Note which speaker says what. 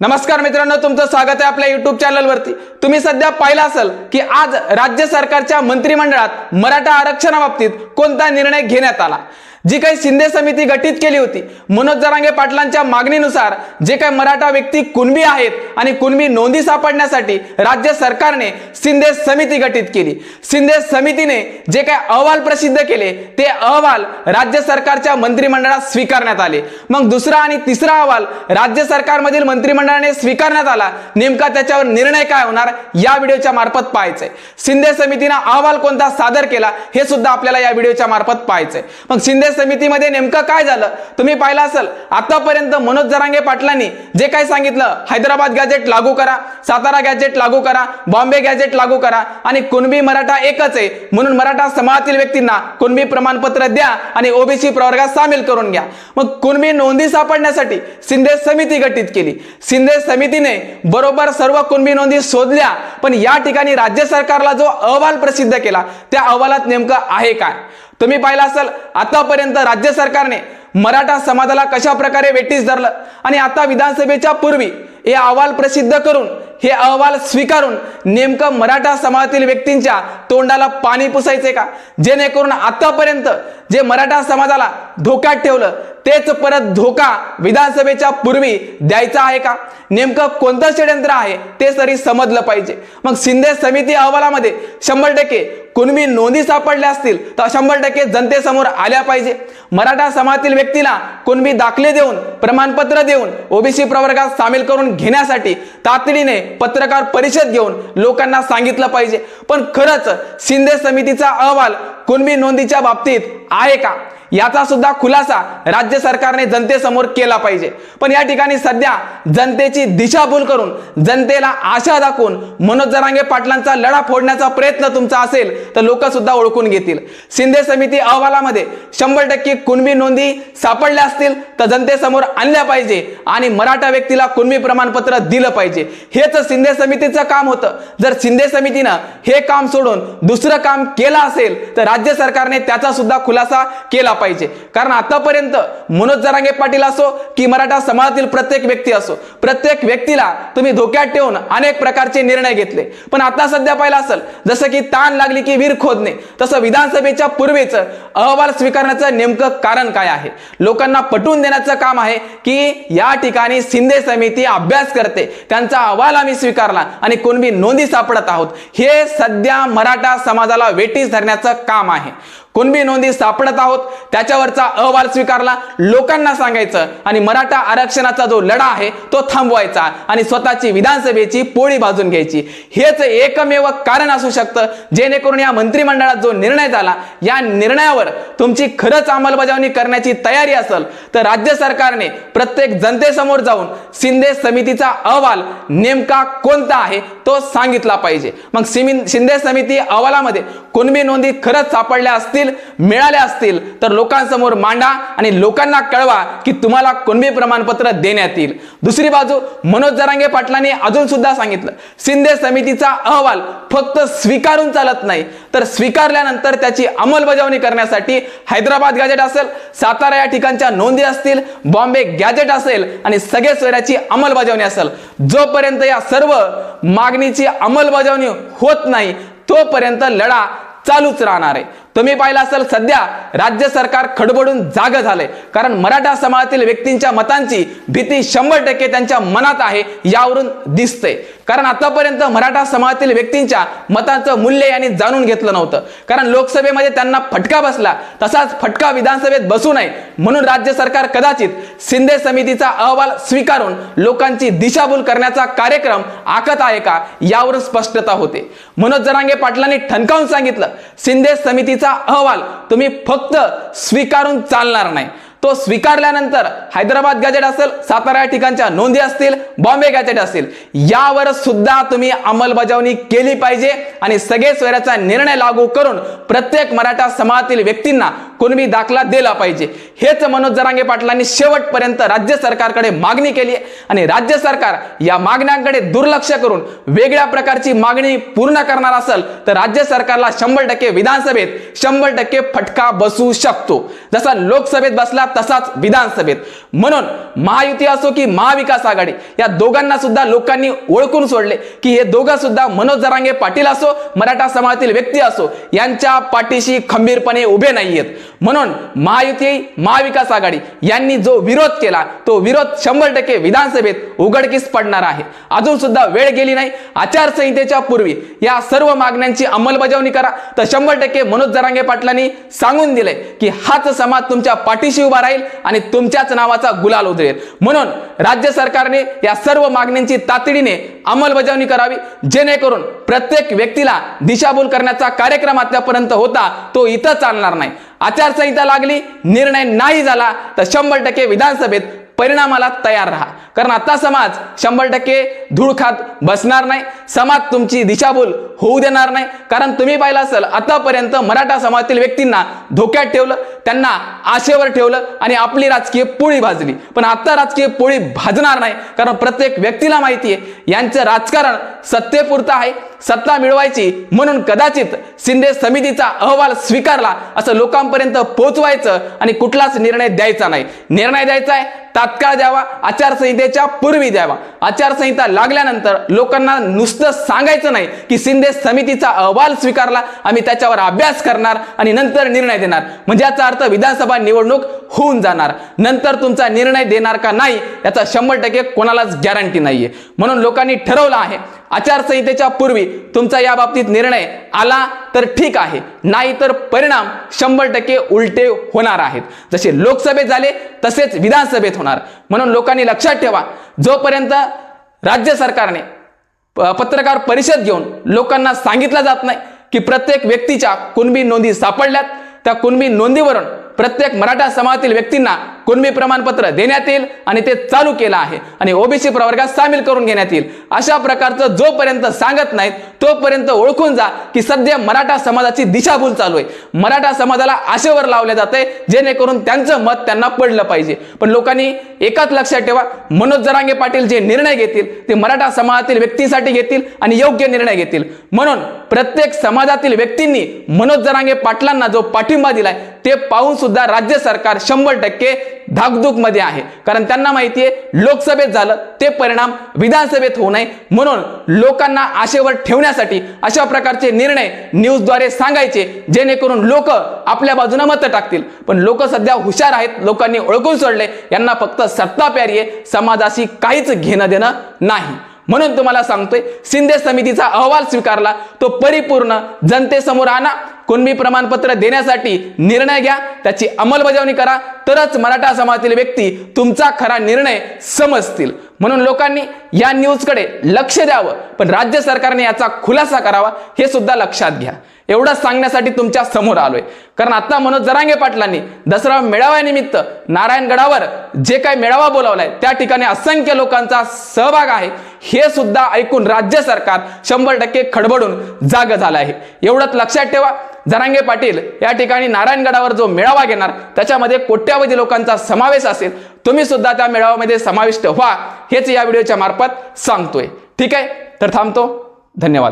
Speaker 1: नमस्कार मित्रांनो तुमचं स्वागत आहे आपल्या युट्यूब चॅनलवरती तुम्ही सध्या पाहिलं असेल की आज राज्य सरकारच्या मंत्रिमंडळात मराठा आरक्षणाबाबतीत कोणता निर्णय घेण्यात आला? जी काही शिंदे समिती गठीत केली होती मनोज जरांगे पाटलांच्या मागणीनुसार जे काही मराठा व्यक्ती कुणबी आहेत आणि कुणबी नोंदी सापडण्यासाठी राज्य सरकारने शिंदे समिती गठीत केली. शिंदे समितीने जे काही अहवाल प्रसिद्ध केले ते अहवाल राज्य सरकारच्या मंत्रिमंडळात स्वीकारण्यात आले. मग दुसरा आणि तिसरा अहवाल राज्य सरकारमधील मंत्रिमंडळाने स्वीकारण्यात आला. नेमका त्याच्यावर निर्णय काय होणार या व्हिडिओच्या मार्फत पाहायचंय. शिंदे समितीनं अहवाल कोणता सादर केला हे सुद्धा आपल्याला या व्हिडिओच्या मार्फत पाहायचंय. मग शिंदे समितीमध्ये नेमकं काय झालं? तुम्ही पाहिलं असेल आतापर्यंत मनोज जरांगे पाटलांनी जे काही सांगितलं हैदराबाद गॅजेट लागू करा सातारा गॅजेट लागू करा बॉम्बे गॅजेट लागू करा आणि कुणबी मराठा एकच आहे म्हणून मराठा समाजातील व्यक्तींना कुणबी प्रमाणपत्र द्या आणि ओबीसी प्रवर्गात सामील करून घ्या. मग कुणबी नोंदी सापडण्यासाठी शिंदे समिती गठीत केली. शिंदे समितीने बरोबर सर्व कुणबी नोंदी शोधल्या पण या ठिकाणी राज्य सरकारला जो अहवाल प्रसिद्ध केला त्या अहवालात नेमकं आहे काय? तुम्ही पाहिलं असाल आतापर्यंत राज्य सरकारने मराठा समाजाला कशा प्रकारे वेटीस धरलं? आणि आता विधानसभेच्या पूर्वी हे अहवाल प्रसिद्ध करून हे अहवाल स्वीकारून नेमकं मराठा समाजातील व्यक्तींच्या तोंडाला पाणी पुसायचे का? जेणेकरून आतापर्यंत जे मराठा समाजाला धोक्यात ठेवलं तेच परत धोका विधानसभेच्या पूर्वी द्यायचा आहे का? नेमकं कोणतं षडयंत्र आहे ते तरी समजलं पाहिजे. मग शिंदे समिती अहवालामध्ये शंभर टक्के कुणबी नोंदी सापडल्या असतील तर शंभर टक्के जनतेसमोर आल्या पाहिजे. मराठा समाजातील व्यक्तीला कुणबी दाखले देऊन प्रमाणपत्र देऊन ओबीसी प्रवर्गात सामील करून घेण्यासाठी तातडीने पत्रकार परिषद घेऊन लोकांना सांगितलं पाहिजे. पण खरंच शिंदे समितीचा अहवाल कुणबी नोंदीच्या बाबतीत आहे का? याचा सुद्धा खुलासा राज्य सरकारने जनतेसमोर केला पाहिजे. पण या ठिकाणी सध्या जनतेची दिशाभूल करून जनतेला आशा दाखवून मनोज जरांगे पाटलांचा लढा फोडण्याचा प्रयत्न तुमचा असेल तर लोक सुद्धा ओळखून घेतील. शिंदे समिती अहवालामध्ये शंभर टक्के कुणबी नोंदी सापडल्या असतील तर जनतेसमोर आणल्या पाहिजे आणि मराठा व्यक्तीला कुणबी प्रमाणपत्र दिलं पाहिजे. हेच शिंदे समितीचं काम होतं. जर शिंदे समितीनं हे काम सोडून दुसरं काम केलं असेल तर राज्य सरकारने त्याचा सुद्धा खुलासा केला पाहिजे. कारण आतापर्यंत मनोज जरांगे पाटील असो की मराठा समाजातील प्रत्येक व्यक्ती असो प्रत्येक व्यक्तीला तुम्ही धोक्यात ठेवून अनेक प्रकारचे निर्णय घेतले. पण आता सध्या पाहिलं असेल जसं की ताण लागली की वीर खोदणे तसं विधानसभेच्या पूर्वीच अहवाल स्वीकारण्याचं नेमकं कारण काय आहे? लोकांना पटवून देण्याचं काम आहे की या ठिकाणी शिंदे समिती अभ्यास करते त्यांचा अहवाल आम्ही स्वीकारला आणि कोणबी नोंदी सापडत आहोत हे सध्या मराठा समाजाला वेटीस धरण्याचं काम आहे. कुणबी नोंदी सापडत आहोत त्याच्यावरचा अहवाल स्वीकारला. लोकांना सांगायचं आणि मराठा आरक्षणाचा जो लढा आहे तो थांबवायचा आणि स्वतःची विधानसभेची पोळी बाजून घ्यायची. हेच एकमेव कारण असू शकतं जेणेकरून या मंत्रिमंडळात जो निर्णय झाला या निर्णयावर तुमची खरंच अंमलबजावणी करण्याची तयारी असेल तर राज्य सरकारने प्रत्येक जनतेसमोर जाऊन शिंदे समितीचा अहवाल नेमका कोणता आहे तो सांगितला पाहिजे. मग सिमिन शिंदे समिती अहवालामध्ये कुणबी नोंदी खरंच सापडल्या असतील? मिळाल्या असतील तर लोकांसमोर मांडा आणि लोकांना कळवा की तुम्हाला कुणबी प्रमाणपत्र देण्यात येईल. दुसरी बाजू मनोज जरांगे पाटलांनी अजून सुद्धा सांगितलं शिंदे समितीचा अहवाल फक्त स्वीकारून चालत नाही. तर स्वीकारल्यानंतर त्याची अंमलबजावणी करण्यासाठी हैदराबाद गॅजेट असेल सातारा या ठिकाणच्या नोंदी असतील बॉम्बे गॅजेट असेल आणि सगळे सोयऱ्याची अंमलबजावणी असेल. जोपर्यंत या सर्व मागणीची अंमलबजावणी होत नाही तोपर्यंत लढा चालूच राहणार आहे. तुम्ही पाहिलं असेल सध्या राज्य सरकार खडबडून जाग झालंय. कारण मराठा समाजातील व्यक्तींच्या मतांची भीती शंभर टक्के त्यांच्या मनात आहे यावरून दिसतंय. कारण आतापर्यंत मराठा समाजातील व्यक्तींच्या मतांचं मूल्य यांनी जाणून घेतलं नव्हतं. कारण लोकसभेमध्ये त्यांना फटका बसला तसाच फटका विधानसभेत बसू नये म्हणून राज्य सरकार कदाचित शिंदे समितीचा अहवाल स्वीकारून लोकांची दिशाभूल करण्याचा कार्यक्रम आखत आहे का यावरून स्पष्टता होते. मनोज जरांगे पाटलांनी ठणकावून सांगितलं शिंदे समितीचा अहवाल तुम्ही फक्त स्वीकारून चालणार नाही. तो स्वीकारल्यानंतर हैदराबाद गॅजेट असेल सातारा या ठिकाणच्या नोंदी असतील बॉम्बे गॅजेट असतील यावर सुद्धा तुम्ही अंमलबजावणी केली पाहिजे आणि सगळे स्वराचा निर्णय लागू करून प्रत्येक मराठा समाजातील व्यक्तींना कुणबी दाखला दिला पाहिजे. हेच मनोज जरांगे पाटलांनी शेवटपर्यंत राज्य सरकारकडे मागणी केली आहे. आणि राज्य सरकार या मागण्यांकडे दुर्लक्ष करून वेगळ्या प्रकारची मागणी पूर्ण करणार असेल तर राज्य सरकारला शंभर टक्के विधानसभेत शंभर टक्के फटका बसू शकतो. जसा लोकसभेत बसला तसाच विधानसभेत. म्हणून महायुती असो की महाविकास आघाडी या दोघांना सुद्धा लोकांनी ओळखून सोडले की हे दोघं सुद्धा मनोज जरांगे पाटील असो मराठा समाजातील व्यक्ती असो यांच्या पाठीशी खंबीरपणे उभे नाहीयेत. म्हणून महायुती महाविकास आघाडी यांनी जो विरोध केला तो विरोध शंभर टक्के विधानसभेत उघडकीस पडणार आहे. अजून सुद्धा वेळ गेली नाही. आचारसंहितेच्या पूर्वी या सर्व मागण्यांची अंमलबजावणी करा. तर शंभर टक्के मनोज जरांगे पाटलांनी सांगून दिले की हाच समाज तुमच्या पाठीशी उभा राहील आणि तुमच्याच नावाचा गुलाल उधळेल. म्हणून राज्य सरकारने या सर्व मागण्यांची तातडीने अंमलबजावणी करावी. जेणेकरून प्रत्येक व्यक्तीला दिशाभूल करण्याचा कार्यक्रम आतापर्यंत होता तो इथं चालणार नाही. आचारसंहिता लागली निर्णय नाही झाला तर शंभर टक्के विधानसभेत परिणामाला तयार राहा. कारण आता समाज शंभर टक्के धूळ खात बसणार नाही समाज तुमची दिशाभूल होऊ देणार नाही. कारण तुम्ही पाहिलं असेल आतापर्यंत मराठा समाजातील व्यक्तींना धोक्यात ठेवलं त्यांना आशेवर ठेवलं आणि आपली राजकीय पोळी भाजली. पण आता राजकीय पोळी भाजणार नाही कारण प्रत्येक व्यक्तीला माहिती आहे यांचं राजकारण सत्तेपुरतं आहे. सत्ता मिळवायची म्हणून कदाचित शिंदे समितीचा अहवाल स्वीकारला असं लोकांपर्यंत पोहोचवायचं आणि कुठलाच निर्णय द्यायचा नाही. निर्णय द्यायचा आहे तात्काळ द्यावा आचारसंहितेच्या पूर्वी द्यावा. आचारसंहिता लागल्यानंतर लोकांना नुसतं सांगायचं नाही की शिंदे समितीचा अहवाल स्वीकारला आम्ही त्याच्यावर अभ्यास करणार आणि नंतर निर्णय देणार. म्हणजे याचा अर्थ विधानसभा निवडणूक होऊन जाणार. नंतर तुमचा निर्णय देणार का नाही याचा शंभर टक्के कोणालाच गॅरंटी नाहीये. म्हणून लोकांनी ठरवलं आहे आचारसंहितेच्या पूर्वी तुमचा या बाबतीत निर्णय आला तर ठीक आहे नाही तर परिणाम शंभर टक्के उलटे होणार आहेत. जसे लोकसभेत झाले तसेच विधानसभेत होणार. म्हणून लोकांनी लक्षात ठेवा जोपर्यंत राज्य सरकारने पत्रकार परिषद घेऊन लोकांना सांगितलं जात नाही की प्रत्येक व्यक्तीच्या कुणबी नोंदी सापडल्यात त्या कुणबी नोंदीवरून प्रत्येक मराठा समाजातील व्यक्तींना कुणबी प्रमाणपत्र देण्यात येईल आणि ते चालू केलं आहे. आणि ओबीसी प्रवर्गात सामील करून घेण्यात येईल. अशा प्रकारचं जोपर्यंत सांगत नाहीत तोपर्यंत ओळखून जा की सध्या मराठा समाजाची दिशाभूल चालू आहे. मराठा समाजाला आशेवर लावले जाते जेणेकरून त्यांचं मत त्यांना पडलं पाहिजे. पण लोकांनी एकाच लक्षात ठेवा मनोज जरांगे पाटील जे निर्णय घेतील ते मराठा समाजातील व्यक्तींसाठी घेतील आणि योग्य निर्णय घेतील. म्हणून प्रत्येक समाजातील व्यक्तींनी मनोज जरांगे पाटलांना जो पाठिंबा दिलाय ते पाहून सुद्धा राज्य सरकार शंभर टक्के धाकधूकमध्ये आहे. कारण त्यांना माहिती आहे लोकसभेत झालं ते परिणाम विधानसभेत होऊ नये म्हणून लोकांना आशेवर ठेवण्यासाठी अशा प्रकारचे निर्णय न्यूजद्वारे सांगायचे जेणेकरून लोक आपल्या बाजूने मतं टाकतील. पण लोक सध्या हुशार आहेत लोकांनी ओळखून सोडले यांना फक्त सत्ता प्यारी आहे समाजाशी काहीच घेणं देणं नाही. म्हणून तुम्हाला सांगतोय शिंदे समितीचा अहवाल स्वीकारला तो परिपूर्ण जनतेसमोर आणा. कुणबी प्रमाणपत्र देण्यासाठी निर्णय घ्या त्याची अंमलबजावणी करा. तरच मराठा समाजातील व्यक्ती तुमचा खरा निर्णय समजतील. म्हणून लोकांनी या न्यूजकडे लक्ष द्यावं. पण राज्य सरकारने याचा खुलासा करावा हे सुद्धा लक्षात घ्या. एवढंच सांगण्यासाठी तुमच्यासमोर आलोय. कारण आता मनोज जरांगे पाटलांनी दसरा मेळाव्यानिमित्त नारायणगडावर जे काही मेळावा बोलावलाय त्या ठिकाणी असंख्य लोकांचा सहभाग आहे. हे सुद्धा ऐकून राज्य सरकार शंभर टक्के खडबडून जाग झालं आहे. एवढंच लक्षात ठेवा. जरांगे पाटील या ठिकाणी नारायणगडावर जो मेळावा घेणार त्याच्यामध्ये कोट्यावधी लोकांचा समावेश असेल तुम्ही सुद्धा त्या मेळाव्यामध्ये समाविष्ट व्हा हेच या व्हिडिओच्या मार्फत सांगतोय. ठीक आहे? तर थांबतो. धन्यवाद.